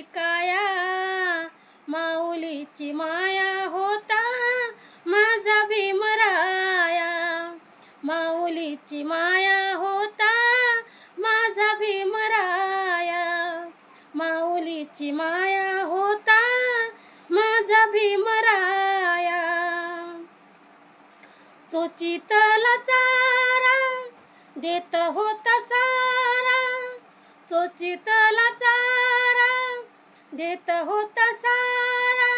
माऊलीची काया माऊलीची माया होता माझा भीमराया माऊलीची माया होता माझा भीमराया माऊलीची माया होता माझा भीमराया चोचितला चारा देत होता सारा. चोचितला चारा देत होता सारा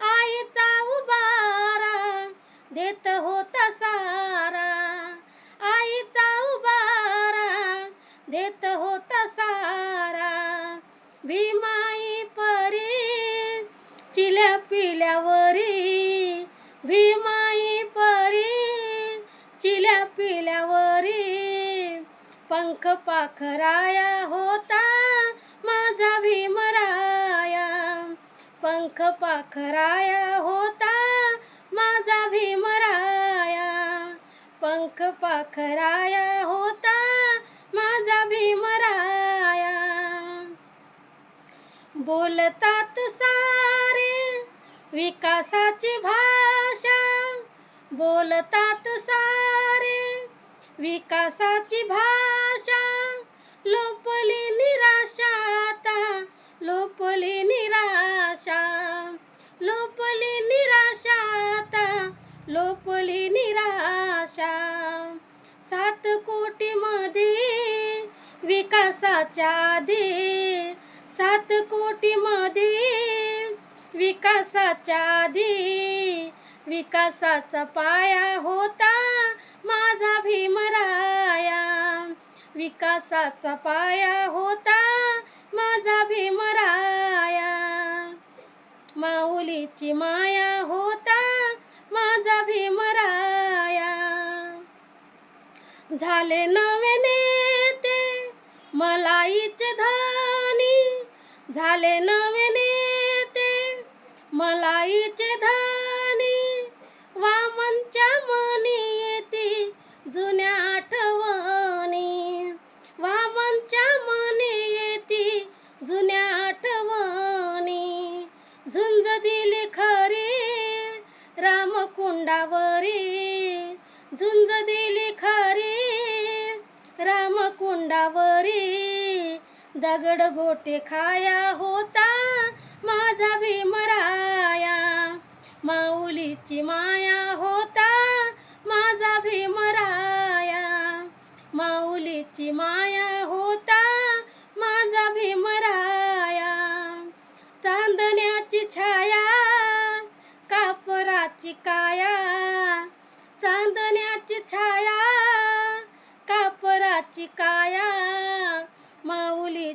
आईचा उबारा. देत होता सारा आईचा उबारा. देत होता सारा भीमाई परी चिल्या पिल्यावरी. भीमाई परी चिल्या पिल्यावरी. पंख पाखराया होता माझा भीम पंख पाखराया होता माझा भीमराया पंख पाखराया होता माझा भीमराया बोलतात सारे विकासाची भाषा. बोलतात सारे विकासाची भाषा. लोपली निराशा आता लोपली निराशा लोपली निराशा. सात कोटी मध्ये विकासाच्या आधी. सात कोटी मध्ये विकासाच्या आधी. विकासाचा पाया होता माझा भीमराया विकासाचा पाया होता माझा भीमराया माऊलीची मा झाले नवे नेते मलाईचे धनी झाले नवे नेते मलाईचे धनी वामनच्या मनी येती जुन्या आठवणी. वामनच्या मनी येती जुन्या आठवणी. झुंज दिली खरी रामकुंडावरी झुंज दिली दगड गोटे खाया होता माझा भीमराया माऊलीची माया होता माझा भीमराया माऊलीची माया होता माझा भीमराया चांदण्याची छाया कापराची काया. चांदण्याची छाया कापराची काया.